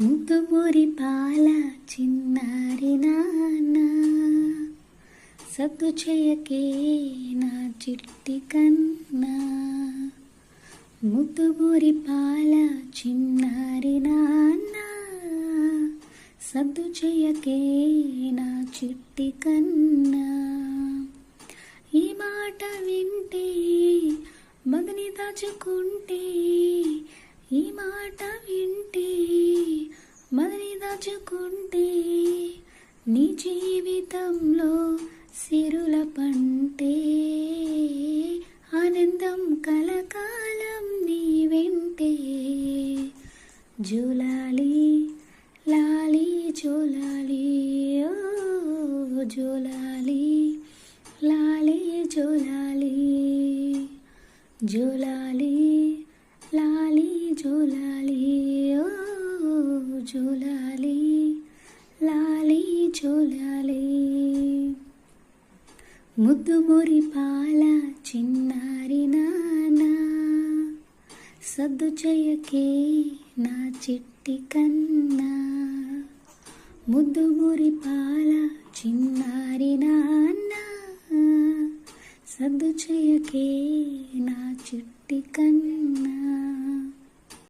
ముద్దుమూరి పాల చిన్నారి నాన్న. సద్దు చేయకే నా చిట్టి కన్నా. ముద్దుమూరి పాల చిన్నారి నాన్న. సద్దు చేయకే నా చిట్టి కన్నా. ఈ మాట వింటే మగని దాచుకుంటే ఈ మాట వింటే దాచుకుంటే నీ జీవితంలో సిరుల పంటే ఆనందం కలకాలం నీ వెంటే. జూలాలి లాలి జోలాలి ఓ జోలాలి లాలి జోలాలి. జోలాలి లాలి జోలాలి ఓ జోలాలి. లాలి ముద్దు మురి పాల చిన్నారి నానా. సద్దు చేయకే నా చిట్టి కన్నా. ముద్దు మురి పాల చిన్నారి నాన్న సద్దు చేయకే నా చిట్టి కన్నా.